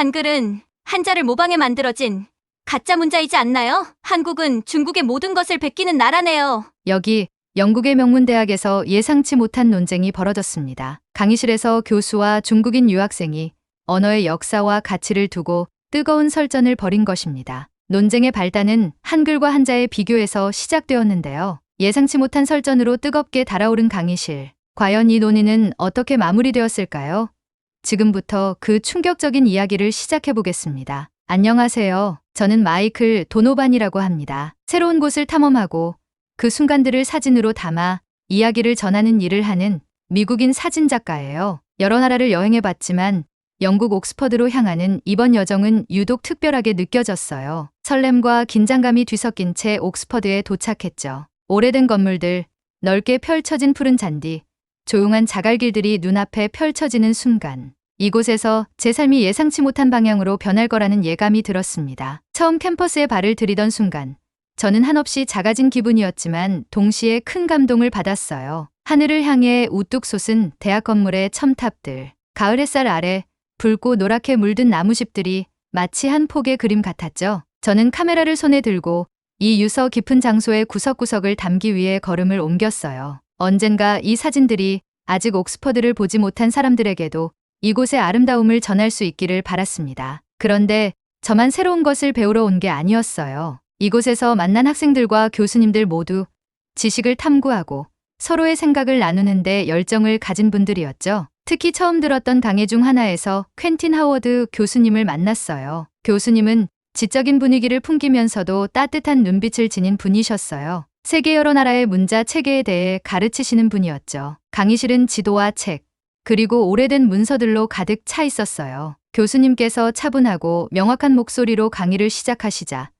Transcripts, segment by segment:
한글은 한자를 모방해 만들어진 가짜 문자이지 않나요? 한국은 중국의 모든 것을 베끼는 나라네요. 여기 영국의 명문대학에서 예상치 못한 논쟁이 벌어졌습니다. 강의실에서 교수와 중국인 유학생이 언어의 역사와 가치를 두고 뜨거운 설전을 벌인 것입니다. 논쟁의 발단은 한글과 한자의 비교에서 시작되었는데요. 예상치 못한 설전으로 뜨겁게 달아오른 강의실. 과연 이 논의는 어떻게 마무리되었을까요? 지금부터 그 충격적인 이야기를 시작해 보겠습니다. 안녕하세요. 저는 마이클 도노반이라고 합니다. 새로운 곳을 탐험하고 그 순간들을 사진으로 담아 이야기를 전하는 일을 하는 미국인 사진작가예요. 여러 나라를 여행해 봤지만 영국 옥스퍼드로 향하는 이번 여정은 유독 특별하게 느껴졌어요. 설렘과 긴장감이 뒤섞인 채 옥스퍼드에 도착했죠. 오래된 건물들, 넓게 펼쳐진 푸른 잔디, 조용한 자갈길들이 눈앞에 펼쳐지는 순간, 이곳에서 제 삶이 예상치 못한 방향으로 변할 거라는 예감이 들었습니다. 처음 캠퍼스에 발을 들이던 순간, 저는 한없이 작아진 기분이었지만 동시에 큰 감동을 받았어요. 하늘을 향해 우뚝 솟은 대학 건물의 첨탑들, 가을 햇살 아래 붉고 노랗게 물든 나무집들이 마치 한 폭의 그림 같았죠. 저는 카메라를 손에 들고 이 유서 깊은 장소의 구석구석을 담기 위해 걸음을 옮겼어요. 언젠가 이 사진들이 아직 옥스퍼드를 보지 못한 사람들에게도 이곳의 아름다움을 전할 수 있기를 바랐습니다. 그런데 저만 새로운 것을 배우러 온 게 아니었어요. 이곳에서 만난 학생들과 교수님들 모두 지식을 탐구하고 서로의 생각을 나누는데 열정을 가진 분들이었죠. 특히 처음 들었던 강의 중 하나에서 퀸틴 하워드 교수님을 만났어요. 교수님은 지적인 분위기를 풍기면서도 따뜻한 눈빛을 지닌 분이셨어요. 세계 여러 나라의 문자 체계에 대해 가르치시는 분이었죠. 강의실은 지도와 책, 그리고 오래된 문서들로 가득 차 있었어요. 교수님께서 차분하고 명확한 목소리로 강의를 시작하시자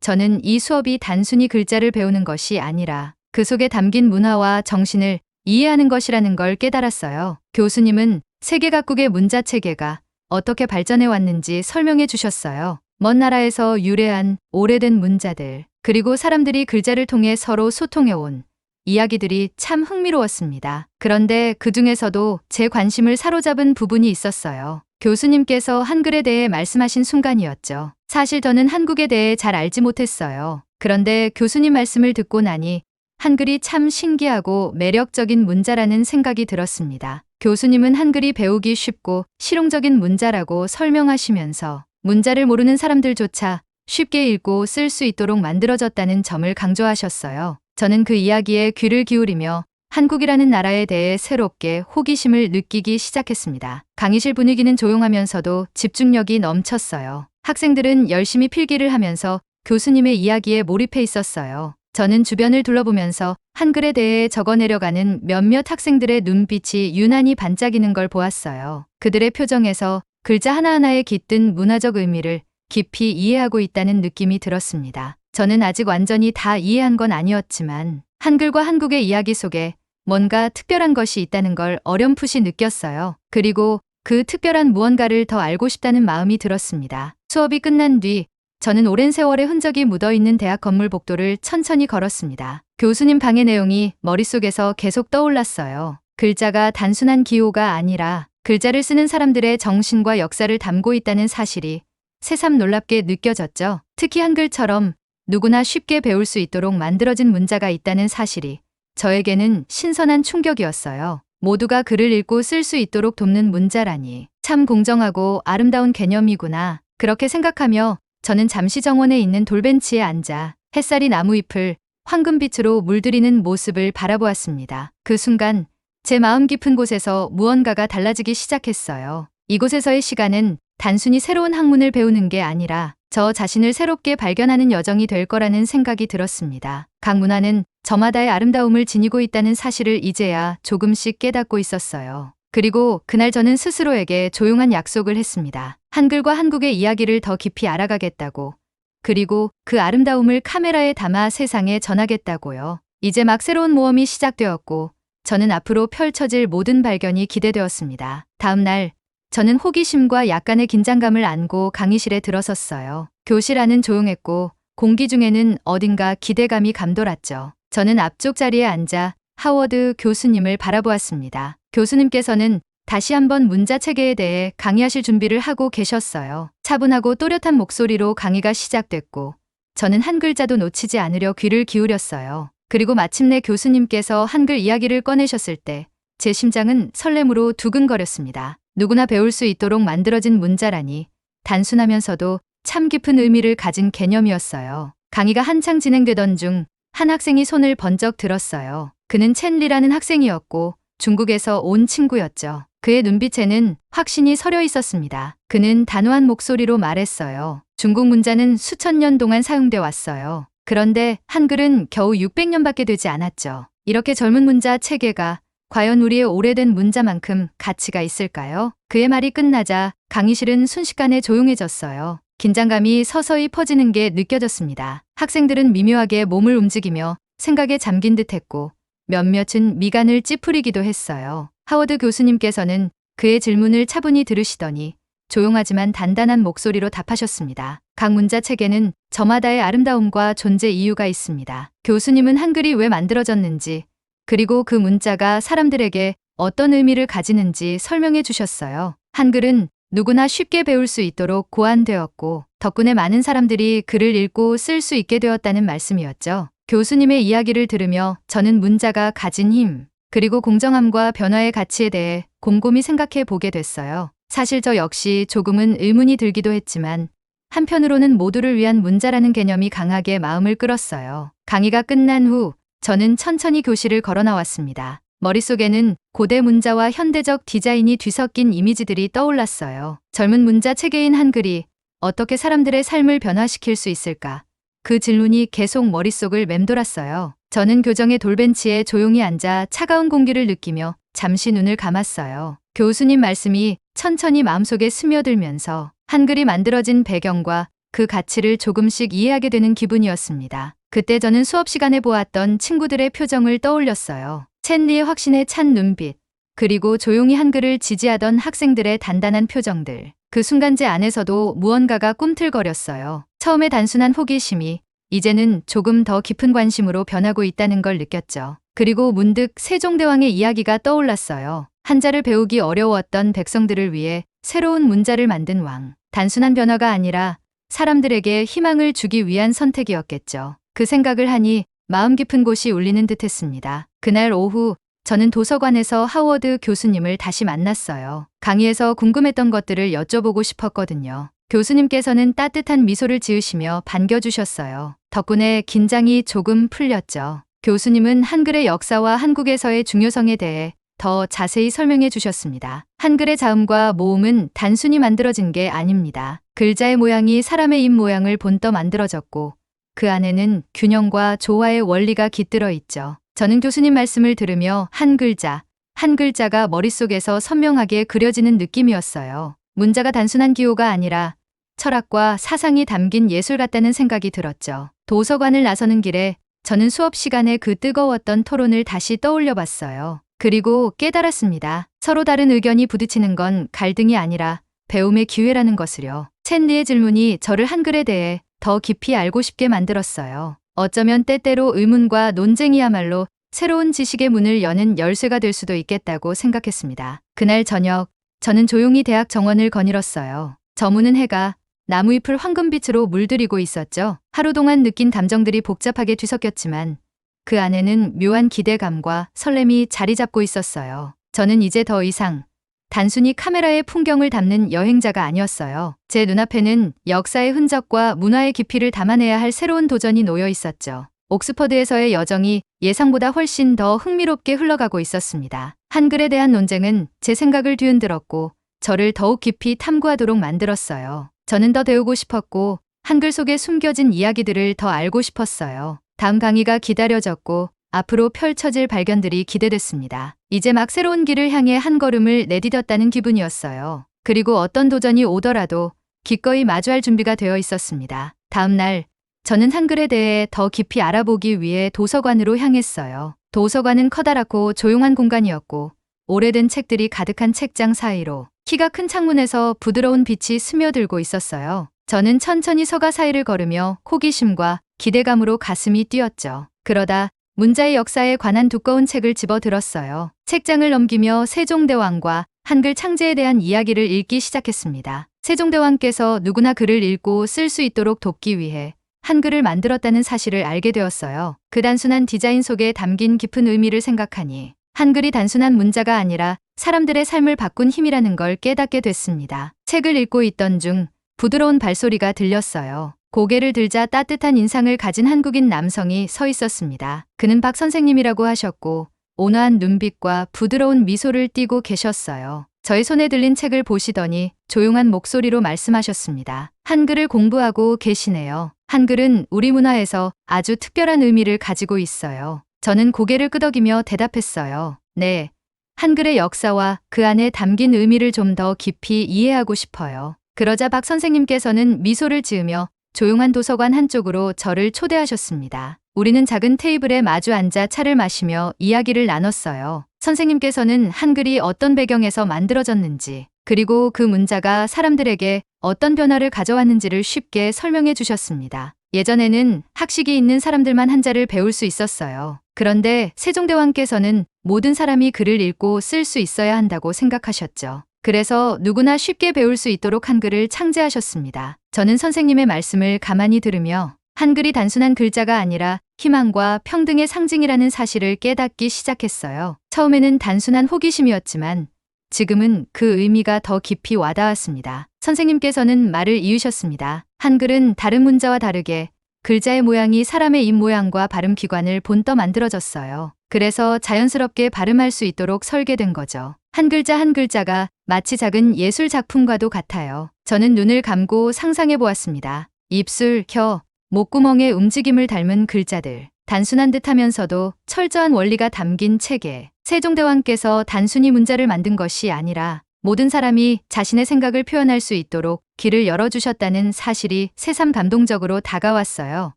저는 이 수업이 단순히 글자를 배우는 것이 아니라 그 속에 담긴 문화와 정신을 이해하는 것이라는 걸 깨달았어요. 교수님은 세계 각국의 문자 체계가 어떻게 발전해 왔는지 설명해 주셨어요. 먼 나라에서 유래한 오래된 문자들, 그리고 사람들이 글자를 통해 서로 소통해 온 이야기들이 참 흥미로웠습니다. 그런데 그 중에서도 제 관심을 사로잡은 부분이 있었어요. 교수님께서 한글에 대해 말씀하신 순간이었죠. 사실 저는 한국에 대해 잘 알지 못했어요. 그런데 교수님 말씀을 듣고 나니 한글이 참 신기하고 매력적인 문자라는 생각이 들었습니다. 교수님은 한글이 배우기 쉽고 실용적인 문자라고 설명하시면서 문자를 모르는 사람들조차 쉽게 읽고 쓸 수 있도록 만들어졌다는 점을 강조하셨어요. 저는 그 이야기에 귀를 기울이며 한국이라는 나라에 대해 새롭게 호기심을 느끼기 시작했습니다. 강의실 분위기는 조용하면서도 집중력이 넘쳤어요. 학생들은 열심히 필기를 하면서 교수님의 이야기에 몰입해 있었어요. 저는 주변을 둘러보면서 한글에 대해 적어 내려가는 몇몇 학생들의 눈빛이 유난히 반짝이는 걸 보았어요. 그들의 표정에서 글자 하나하나에 깃든 문화적 의미를 깊이 이해하고 있다는 느낌이 들었습니다. 저는 아직 완전히 다 이해한 건 아니었지만 한글과 한국의 이야기 속에 뭔가 특별한 것이 있다는 걸 어렴풋이 느꼈어요. 그리고 그 특별한 무언가를 더 알고 싶다는 마음이 들었습니다. 수업이 끝난 뒤 저는 오랜 세월의 흔적이 묻어 있는 대학 건물 복도를 천천히 걸었습니다. 교수님 방의 내용이 머릿속에서 계속 떠올랐어요. 글자가 단순한 기호가 아니라 글자를 쓰는 사람들의 정신과 역사를 담고 있다는 사실이 새삼 놀랍게 느껴졌죠. 특히 한글처럼 누구나 쉽게 배울 수 있도록 만들어진 문자가 있다는 사실이 저에게는 신선한 충격이었어요. 모두가 글을 읽고 쓸 수 있도록 돕는 문자라니 참 공정하고 아름다운 개념이구나. 그렇게 생각하며 저는 잠시 정원에 있는 돌벤치에 앉아 햇살이 나무잎을 황금빛으로 물들이는 모습을 바라보았습니다. 그 순간 제 마음 깊은 곳에서 무언가가 달라지기 시작했어요. 이곳에서의 시간은 단순히 새로운 학문을 배우는 게 아니라 저 자신을 새롭게 발견하는 여정이 될 거라는 생각이 들었습니다. 각 문화는 저마다의 아름다움을 지니고 있다는 사실을 이제야 조금씩 깨닫고 있었어요. 그리고 그날 저는 스스로에게 조용한 약속을 했습니다. 한글과 한국의 이야기를 더 깊이 알아가겠다고. 그리고 그 아름다움을 카메라에 담아 세상에 전하겠다고요. 이제 막 새로운 모험이 시작되었고, 저는 앞으로 펼쳐질 모든 발견이 기대되었습니다. 다음 날, 저는 호기심과 약간의 긴장감을 안고 강의실에 들어섰어요. 교실 안은 조용했고, 공기 중에는 어딘가 기대감이 감돌았죠. 저는 앞쪽 자리에 앉아 하워드 교수님을 바라보았습니다. 교수님께서는 다시 한번 문자 체계에 대해 강의하실 준비를 하고 계셨어요. 차분하고 또렷한 목소리로 강의가 시작됐고 저는 한 글자도 놓치지 않으려 귀를 기울였어요. 그리고 마침내 교수님께서 한글 이야기를 꺼내셨을 때 제 심장은 설렘으로 두근거렸습니다. 누구나 배울 수 있도록 만들어진 문자라니 단순하면서도 참 깊은 의미를 가진 개념이었어요. 강의가 한창 진행되던 중 한 학생이 손을 번쩍 들었어요. 그는 첸리라는 학생이었고 중국에서 온 친구였죠. 그의 눈빛에는 확신이 서려 있었습니다. 그는 단호한 목소리로 말했어요. 중국 문자는 수천 년 동안 사용돼 왔어요. 그런데 한글은 겨우 600년밖에 되지 않았죠. 이렇게 젊은 문자 체계가 과연 우리의 오래된 문자만큼 가치가 있을까요? 그의 말이 끝나자 강의실은 순식간에 조용해졌어요. 긴장감이 서서히 퍼지는 게 느껴졌습니다. 학생들은 미묘하게 몸을 움직이며 생각에 잠긴 듯 했고 몇몇은 미간을 찌푸리기도 했어요. 하워드 교수님께서는 그의 질문을 차분히 들으시더니 조용하지만 단단한 목소리로 답하셨습니다. 각 문자 책에는 저마다의 아름다움과 존재 이유가 있습니다. 교수님은 한글이 왜 만들어졌는지, 그리고 그 문자가 사람들에게 어떤 의미를 가지는지 설명해 주셨어요. 한글은 누구나 쉽게 배울 수 있도록 고안되었고, 덕분에 많은 사람들이 글을 읽고 쓸 수 있게 되었다는 말씀이었죠. 교수님의 이야기를 들으며 저는 문자가 가진 힘, 그리고 공정함과 변화의 가치에 대해 곰곰이 생각해 보게 됐어요. 사실 저 역시 조금은 의문이 들기도 했지만 한편으로는 모두를 위한 문자라는 개념이 강하게 마음을 끌었어요. 강의가 끝난 후 저는 천천히 교실을 걸어 나왔습니다. 머릿속에는 고대 문자와 현대적 디자인이 뒤섞인 이미지들이 떠올랐어요. 젊은 문자 체계인 한글이 어떻게 사람들의 삶을 변화시킬 수 있을까? 그 질문이 계속 머릿속을 맴돌았어요. 저는 교정의 돌벤치에 조용히 앉아 차가운 공기를 느끼며 잠시 눈을 감았어요. 교수님 말씀이 천천히 마음속에 스며들면서 한글이 만들어진 배경과 그 가치를 조금씩 이해하게 되는 기분이었습니다. 그때 저는 수업 시간에 보았던 친구들의 표정을 떠올렸어요. 첸리의 확신에 찬 눈빛, 그리고 조용히 한글을 지지하던 학생들의 단단한 표정들. 그 순간 제 안에서도 무언가가 꿈틀거렸어요. 처음에 단순한 호기심이 이제는 조금 더 깊은 관심으로 변하고 있다는 걸 느꼈죠. 그리고 문득 세종대왕의 이야기가 떠올랐어요. 한자를 배우기 어려웠던 백성들을 위해 새로운 문자를 만든 왕. 단순한 변화가 아니라 사람들에게 희망을 주기 위한 선택이었겠죠. 그 생각을 하니 마음 깊은 곳이 울리는 듯 했습니다. 그날 오후 저는 도서관에서 하워드 교수님을 다시 만났어요. 강의에서 궁금했던 것들을 여쭤보고 싶었거든요. 교수님께서는 따뜻한 미소를 지으시며 반겨주셨어요. 덕분에 긴장이 조금 풀렸죠. 교수님은 한글의 역사와 한국에서의 중요성에 대해 더 자세히 설명해 주셨습니다. 한글의 자음과 모음은 단순히 만들어진 게 아닙니다. 글자의 모양이 사람의 입 모양을 본떠 만들어졌고 그 안에는 균형과 조화의 원리가 깃들어 있죠. 저는 교수님 말씀을 들으며 한 글자, 한 글자가 머릿속에서 선명하게 그려지는 느낌이었어요. 문자가 단순한 기호가 아니라 철학과 사상이 담긴 예술 같다는 생각이 들었죠. 도서관을 나서는 길에 저는 수업 시간에 그 뜨거웠던 토론을 다시 떠올려 봤어요. 그리고 깨달았습니다. 서로 다른 의견이 부딪히는 건 갈등이 아니라 배움의 기회라는 것을요. 첸리의 질문이 저를 한글에 대해 더 깊이 알고 싶게 만들었어요. 어쩌면 때때로 의문과 논쟁이야말로 새로운 지식의 문을 여는 열쇠가 될 수도 있겠다고 생각했습니다. 그날 저녁, 저는 조용히 대학 정원을 거닐었어요. 저무는 해가 나무잎을 황금빛으로 물들이고 있었죠. 하루 동안 느낀 감정들이 복잡하게 뒤섞였지만 그 안에는 묘한 기대감과 설렘이 자리 잡고 있었어요. 저는 이제 더 이상 단순히 카메라의 풍경을 담는 여행자가 아니었어요. 제 눈앞에는 역사의 흔적과 문화의 깊이를 담아내야 할 새로운 도전이 놓여 있었죠. 옥스퍼드에서의 여정이 예상보다 훨씬 더 흥미롭게 흘러가고 있었습니다. 한글에 대한 논쟁은 제 생각을 뒤흔들었고 저를 더욱 깊이 탐구하도록 만들었어요. 저는 더 배우고 싶었고 한글 속에 숨겨진 이야기들을 더 알고 싶었어요. 다음 강의가 기다려졌고 앞으로 펼쳐질 발견들이 기대됐습니다. 이제 막 새로운 길을 향해 한 걸음을 내디뎠다는 기분이었어요. 그리고 어떤 도전이 오더라도 기꺼이 마주할 준비가 되어 있었습니다. 다음 날 저는 한글에 대해 더 깊이 알아보기 위해 도서관으로 향했어요. 도서관은 커다랗고 조용한 공간이었고 오래된 책들이 가득한 책장 사이로 키가 큰 창문에서 부드러운 빛이 스며들고 있었어요. 저는 천천히 서가 사이를 걸으며 호기심과 기대감으로 가슴이 뛰었죠. 그러다 문자의 역사에 관한 두꺼운 책을 집어 들었어요. 책장을 넘기며 세종대왕과 한글 창제에 대한 이야기를 읽기 시작했습니다. 세종대왕께서 누구나 글을 읽고 쓸 수 있도록 돕기 위해 한글을 만들었다는 사실을 알게 되었어요. 그 단순한 디자인 속에 담긴 깊은 의미를 생각하니 한글이 단순한 문자가 아니라 사람들의 삶을 바꾼 힘이라는 걸 깨닫게 됐습니다. 책을 읽고 있던 중 부드러운 발소리가 들렸어요. 고개를 들자 따뜻한 인상을 가진 한국인 남성이 서 있었습니다. 그는 박 선생님이라고 하셨고 온화한 눈빛과 부드러운 미소를 띠고 계셨어요. 저희 손에 들린 책을 보시더니 조용한 목소리로 말씀하셨습니다. 한글을 공부하고 계시네요. 한글은 우리 문화에서 아주 특별한 의미를 가지고 있어요. 저는 고개를 끄덕이며 대답했어요. 네. 한글의 역사와 그 안에 담긴 의미를 좀 더 깊이 이해하고 싶어요. 그러자 박 선생님께서는 미소를 지으며 조용한 도서관 한쪽으로 저를 초대하셨습니다. 우리는 작은 테이블에 마주 앉아 차를 마시며 이야기를 나눴어요. 선생님께서는 한글이 어떤 배경에서 만들어졌는지, 그리고 그 문자가 사람들에게 어떤 변화를 가져왔는지를 쉽게 설명해 주셨습니다. 예전에는 학식이 있는 사람들만 한자를 배울 수 있었어요. 그런데 세종대왕께서는 모든 사람이 글을 읽고 쓸 수 있어야 한다고 생각하셨죠. 그래서 누구나 쉽게 배울 수 있도록 한글을 창제하셨습니다. 저는 선생님의 말씀을 가만히 들으며 한글이 단순한 글자가 아니라 희망과 평등의 상징이라는 사실을 깨닫기 시작했어요. 처음에는 단순한 호기심이었지만 지금은 그 의미가 더 깊이 와닿았습니다. 선생님께서는 말을 이으셨습니다. 한글은 다른 문자와 다르게 글자의 모양이 사람의 입 모양과 발음 기관을 본떠 만들어졌어요. 그래서 자연스럽게 발음할 수 있도록 설계된 거죠. 한 글자 한 글자가 마치 작은 예술 작품과도 같아요. 저는 눈을 감고 상상해 보았습니다. 입술, 혀, 목구멍의 움직임을 닮은 글자들. 단순한 듯 하면서도 철저한 원리가 담긴 체계. 세종대왕께서 단순히 문자를 만든 것이 아니라 모든 사람이 자신의 생각을 표현할 수 있도록 길을 열어주셨다는 사실이 새삼 감동적으로 다가왔어요.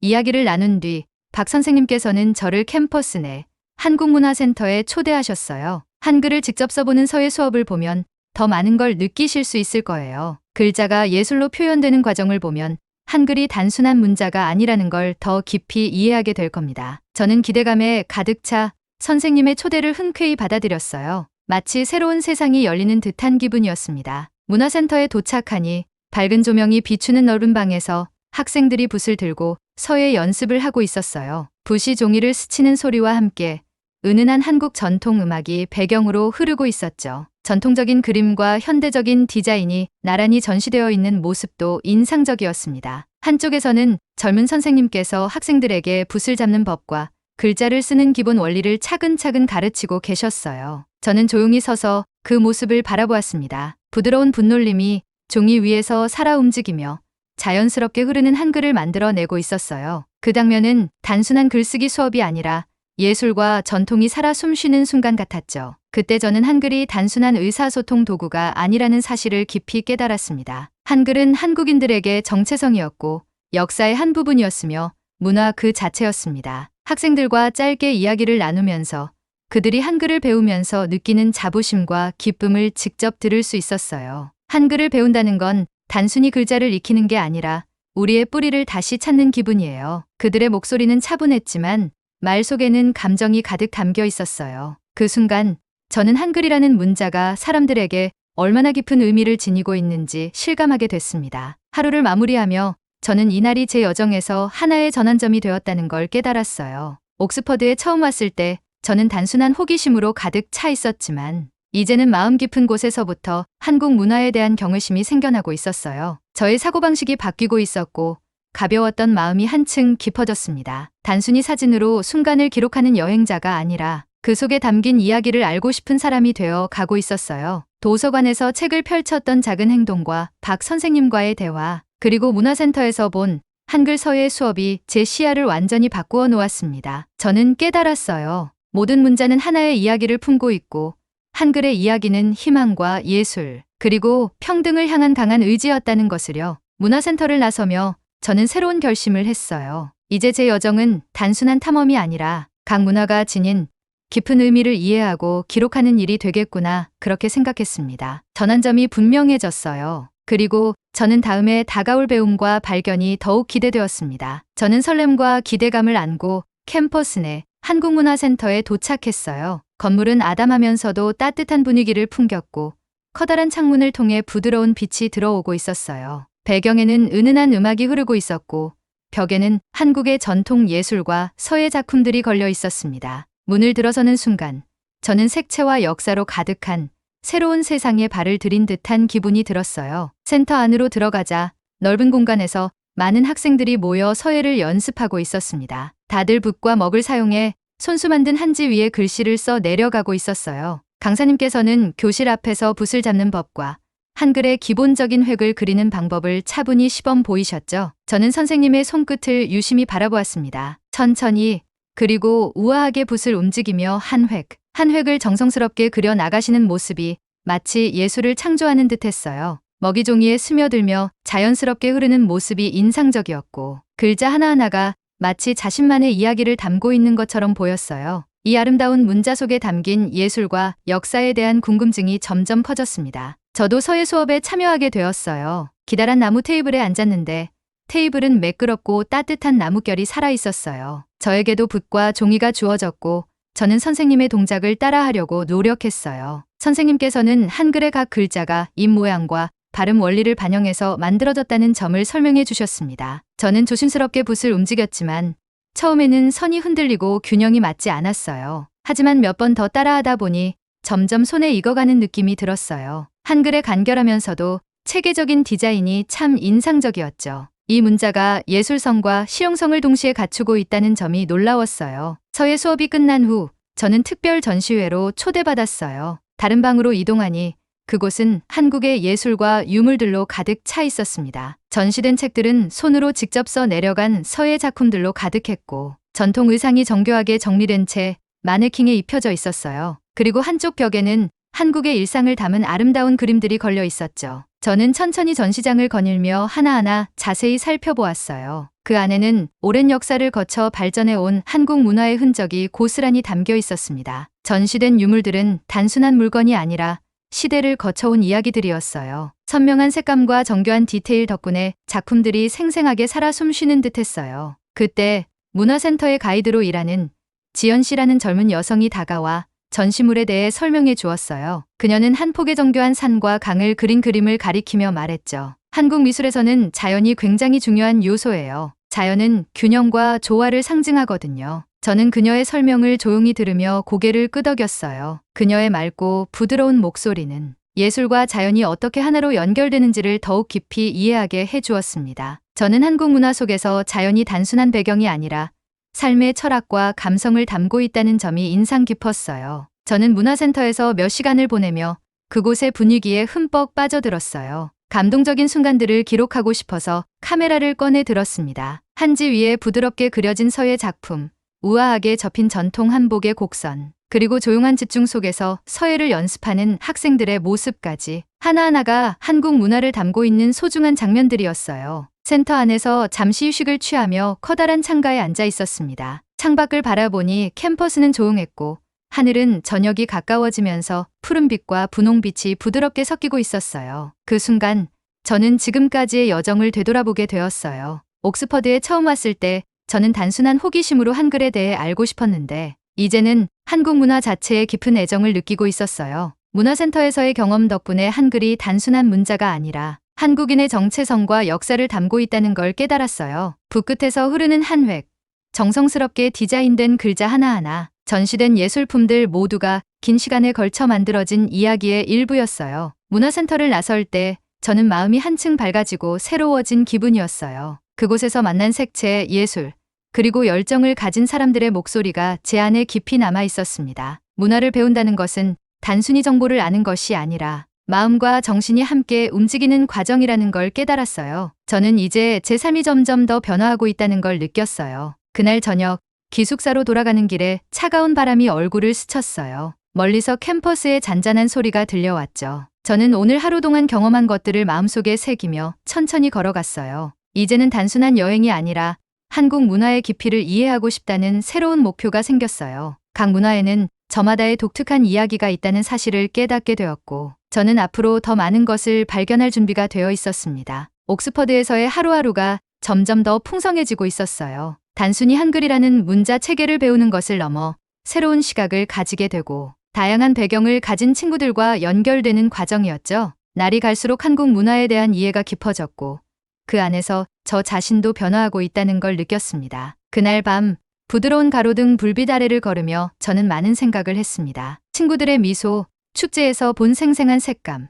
이야기를 나눈 뒤 박 선생님께서는 저를 캠퍼스 내 한국문화센터에 초대하셨어요. 한글을 직접 써보는 서예 수업을 보면 더 많은 걸 느끼실 수 있을 거예요. 글자가 예술로 표현되는 과정을 보면 한글이 단순한 문자가 아니라는 걸 더 깊이 이해하게 될 겁니다. 저는 기대감에 가득 차 선생님의 초대를 흔쾌히 받아들였어요. 마치 새로운 세상이 열리는 듯한 기분이었습니다. 문화센터에 도착하니 밝은 조명이 비추는 넓은 방에서 학생들이 붓을 들고 서예 연습을 하고 있었어요. 붓이 종이를 스치는 소리와 함께 은은한 한국 전통 음악이 배경으로 흐르고 있었죠. 전통적인 그림과 현대적인 디자인이 나란히 전시되어 있는 모습도 인상적이었습니다. 한쪽에서는 젊은 선생님께서 학생들에게 붓을 잡는 법과 글자를 쓰는 기본 원리를 차근차근 가르치고 계셨어요. 저는 조용히 서서 그 모습을 바라보았습니다. 부드러운 붓놀림이 종이 위에서 살아 움직이며 자연스럽게 흐르는 한글을 만들어내고 있었어요. 그 장면은 단순한 글쓰기 수업이 아니라 예술과 전통이 살아 숨쉬는 순간 같았죠. 그때 저는 한글이 단순한 의사소통 도구가 아니라는 사실을 깊이 깨달았습니다. 한글은 한국인들에게 정체성이었고 역사의 한 부분이었으며 문화 그 자체였습니다. 학생들과 짧게 이야기를 나누면서 그들이 한글을 배우면서 느끼는 자부심과 기쁨을 직접 들을 수 있었어요. 한글을 배운다는 건 단순히 글자를 익히는 게 아니라 우리의 뿌리를 다시 찾는 기분이에요. 그들의 목소리는 차분했지만 말 속에는 감정이 가득 담겨 있었어요. 그 순간 저는 한글이라는 문자가 사람들에게 얼마나 깊은 의미를 지니고 있는지 실감하게 됐습니다. 하루를 마무리하며 저는 이날이 제 여정에서 하나의 전환점이 되었다는 걸 깨달았어요. 옥스퍼드에 처음 왔을 때 저는 단순한 호기심으로 가득 차 있었지만 이제는 마음 깊은 곳에서부터 한국 문화에 대한 경외심이 생겨나고 있었어요. 저의 사고방식이 바뀌고 있었고 가벼웠던 마음이 한층 깊어졌습니다. 단순히 사진으로 순간을 기록하는 여행자가 아니라 그 속에 담긴 이야기를 알고 싶은 사람이 되어 가고 있었어요. 도서관에서 책을 펼쳤던 작은 행동과 박 선생님과의 대화, 그리고 문화센터에서 본 한글 서예 수업이 제 시야를 완전히 바꾸어 놓았습니다. 저는 깨달았어요. 모든 문자는 하나의 이야기를 품고 있고 한글의 이야기는 희망과 예술, 그리고 평등을 향한 강한 의지였다는 것을요. 문화센터를 나서며 저는 새로운 결심을 했어요. 이제 제 여정은 단순한 탐험이 아니라 각 문화가 지닌 깊은 의미를 이해하고 기록하는 일이 되겠구나 그렇게 생각했습니다. 전환점이 분명해졌어요. 그리고 저는 다음에 다가올 배움과 발견이 더욱 기대되었습니다. 저는 설렘과 기대감을 안고 캠퍼스 내 한국문화센터에 도착했어요. 건물은 아담하면서도 따뜻한 분위기를 풍겼고 커다란 창문을 통해 부드러운 빛이 들어오고 있었어요. 배경에는 은은한 음악이 흐르고 있었고 벽에는 한국의 전통 예술과 서예 작품들이 걸려 있었습니다. 문을 들어서는 순간 저는 색채와 역사로 가득한 새로운 세상에 발을 들인 듯한 기분이 들었어요. 센터 안으로 들어가자 넓은 공간에서 많은 학생들이 모여 서예를 연습하고 있었습니다. 다들 붓과 먹을 사용해 손수 만든 한지 위에 글씨를 써 내려가고 있었어요. 강사님께서는 교실 앞에서 붓을 잡는 법과 한글의 기본적인 획을 그리는 방법을 차분히 시범 보이셨죠? 저는 선생님의 손끝을 유심히 바라보았습니다. 천천히 그리고 우아하게 붓을 움직이며 한 획, 한 획을 정성스럽게 그려 나가시는 모습이 마치 예술을 창조하는 듯 했어요. 먹이 종이에 스며들며 자연스럽게 흐르는 모습이 인상적이었고 글자 하나하나가 마치 자신만의 이야기를 담고 있는 것처럼 보였어요. 이 아름다운 문자 속에 담긴 예술과 역사에 대한 궁금증이 점점 커졌습니다. 저도 서예 수업에 참여하게 되었어요. 기다란 나무 테이블에 앉았는데 테이블은 매끄럽고 따뜻한 나무결이 살아 있었어요. 저에게도 붓과 종이가 주어졌고 저는 선생님의 동작을 따라하려고 노력했어요. 선생님께서는 한글의 각 글자가 입 모양과 발음 원리를 반영해서 만들어졌다는 점을 설명해 주셨습니다. 저는 조심스럽게 붓을 움직였지만 처음에는 선이 흔들리고 균형이 맞지 않았어요. 하지만 몇 번 더 따라하다 보니 점점 손에 익어가는 느낌이 들었어요. 한글의 간결하면서도 체계적인 디자인이 참 인상적이었죠. 이 문자가 예술성과 실용성을 동시에 갖추고 있다는 점이 놀라웠어요. 서예 수업이 끝난 후 저는 특별 전시회로 초대받았어요. 다른 방으로 이동하니 그곳은 한국의 예술과 유물들로 가득 차 있었습니다. 전시된 책들은 손으로 직접 써 내려간 서예 작품들로 가득했고 전통 의상이 정교하게 정리된 채 마네킹에 입혀져 있었어요. 그리고 한쪽 벽에는 한국의 일상을 담은 아름다운 그림들이 걸려 있었죠. 저는 천천히 전시장을 거닐며 하나하나 자세히 살펴보았어요. 그 안에는 오랜 역사를 거쳐 발전해 온 한국 문화의 흔적이 고스란히 담겨 있었습니다. 전시된 유물들은 단순한 물건이 아니라 시대를 거쳐온 이야기들이었어요. 선명한 색감과 정교한 디테일 덕분에 작품들이 생생하게 살아 숨쉬는 듯 했어요. 그때 문화센터의 가이드로 일하는 지연 씨라는 젊은 여성이 다가와 전시물에 대해 설명해 주었어요. 그녀는 한 폭의 정교한 산과 강을 그린 그림을 가리키며 말했죠. 한국 미술에서는 자연이 굉장히 중요한 요소예요. 자연은 균형과 조화를 상징하거든요. 저는 그녀의 설명을 조용히 들으며 고개를 끄덕였어요. 그녀의 맑고 부드러운 목소리는 예술과 자연이 어떻게 하나로 연결되는지를 더욱 깊이 이해하게 해주었습니다. 저는 한국 문화 속에서 자연이 단순한 배경이 아니라 삶의 철학과 감성을 담고 있다는 점이 인상 깊었어요. 저는 문화센터에서 몇 시간을 보내며 그곳의 분위기에 흠뻑 빠져들었어요. 감동적인 순간들을 기록하고 싶어서 카메라를 꺼내 들었습니다. 한지 위에 부드럽게 그려진 서예 작품, 우아하게 접힌 전통 한복의 곡선, 그리고 조용한 집중 속에서 서예를 연습하는 학생들의 모습까지 하나하나가 한국 문화를 담고 있는 소중한 장면들이었어요. 센터 안에서 잠시 휴식을 취하며 커다란 창가에 앉아 있었습니다. 창밖을 바라보니 캠퍼스는 조용했고 하늘은 저녁이 가까워지면서 푸른빛과 분홍빛이 부드럽게 섞이고 있었어요. 그 순간 저는 지금까지의 여정을 되돌아보게 되었어요. 옥스퍼드에 처음 왔을 때 저는 단순한 호기심으로 한글에 대해 알고 싶었는데 이제는 한국 문화 자체에 깊은 애정을 느끼고 있었어요. 문화센터에서의 경험 덕분에 한글이 단순한 문자가 아니라 한국인의 정체성과 역사를 담고 있다는 걸 깨달았어요. 붓끝에서 흐르는 한 획, 정성스럽게 디자인된 글자 하나하나, 전시된 예술품들 모두가 긴 시간에 걸쳐 만들어진 이야기의 일부였어요. 문화센터를 나설 때 저는 마음이 한층 밝아지고 새로워진 기분이었어요. 그곳에서 만난 색채, 예술, 그리고 열정을 가진 사람들의 목소리가 제 안에 깊이 남아 있었습니다. 문화를 배운다는 것은 단순히 정보를 아는 것이 아니라 마음과 정신이 함께 움직이는 과정이라는 걸 깨달았어요. 저는 이제 제 삶이 점점 더 변화하고 있다는 걸 느꼈어요. 그날 저녁 기숙사로 돌아가는 길에 차가운 바람이 얼굴을 스쳤어요. 멀리서 캠퍼스의 잔잔한 소리가 들려왔죠. 저는 오늘 하루 동안 경험한 것들을 마음속에 새기며 천천히 걸어갔어요. 이제는 단순한 여행이 아니라 한국 문화의 깊이를 이해하고 싶다는 새로운 목표가 생겼어요. 각 문화에는 저마다의 독특한 이야기가 있다는 사실을 깨닫게 되었고, 저는 앞으로 더 많은 것을 발견할 준비가 되어 있었습니다. 옥스퍼드에서의 하루하루가 점점 더 풍성해지고 있었어요. 단순히 한글이라는 문자 체계를 배우는 것을 넘어 새로운 시각을 가지게 되고, 다양한 배경을 가진 친구들과 연결되는 과정이었죠. 날이 갈수록 한국 문화에 대한 이해가 깊어졌고 그 안에서 저 자신도 변화하고 있다는 걸 느꼈습니다. 그날 밤 부드러운 가로등 불빛 아래를 걸으며 저는 많은 생각을 했습니다. 친구들의 미소, 축제에서 본 생생한 색감,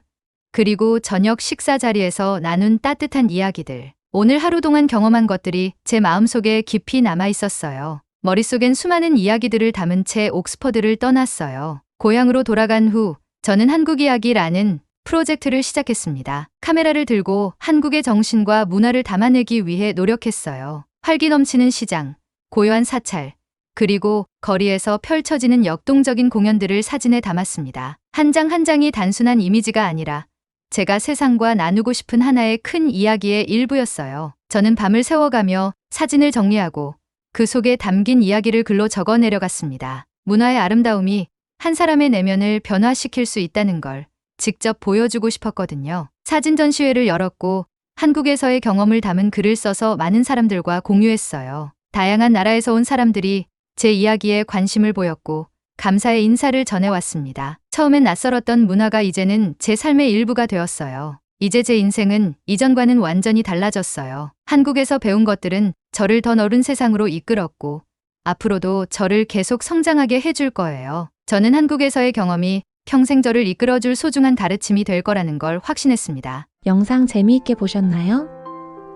그리고 저녁 식사 자리에서 나눈 따뜻한 이야기들. 오늘 하루 동안 경험한 것들이 제 마음속에 깊이 남아 있었어요. 머릿속엔 수많은 이야기들을 담은 채 옥스퍼드를 떠났어요. 고향으로 돌아간 후 저는 한국 이야기라는 프로젝트를 시작했습니다. 카메라를 들고 한국의 정신과 문화를 담아내기 위해 노력했어요. 활기 넘치는 시장, 고요한 사찰, 그리고 거리에서 펼쳐지는 역동적인 공연들을 사진에 담았습니다. 한장한 장이 단순한 이미지가 아니라 제가 세상과 나누고 싶은 하나의 큰 이야기의 일부였어요. 저는 밤을 새워가며 사진을 정리하고 그 속에 담긴 이야기를 글로 적어 내려갔습니다. 문화의 아름다움이 한 사람의 내면을 변화시킬 수 있다는 걸 직접 보여주고 싶었거든요. 사진 전시회를 열었고 한국에서의 경험을 담은 글을 써서 많은 사람들과 공유했어요. 다양한 나라에서 온 사람들이 제 이야기에 관심을 보였고 감사의 인사를 전해왔습니다. 처음엔 낯설었던 문화가 이제는 제 삶의 일부가 되었어요. 이제 제 인생은 이전과는 완전히 달라졌어요. 한국에서 배운 것들은 저를 더 넓은 세상으로 이끌었고 앞으로도 저를 계속 성장하게 해줄 거예요. 저는 한국에서의 경험이 평생 저를 이끌어줄 소중한 가르침이 될 거라는 걸 확신했습니다. 영상 재미있게 보셨나요?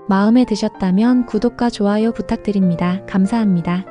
마음에 드셨다면 구독과 좋아요 부탁드립니다. 감사합니다.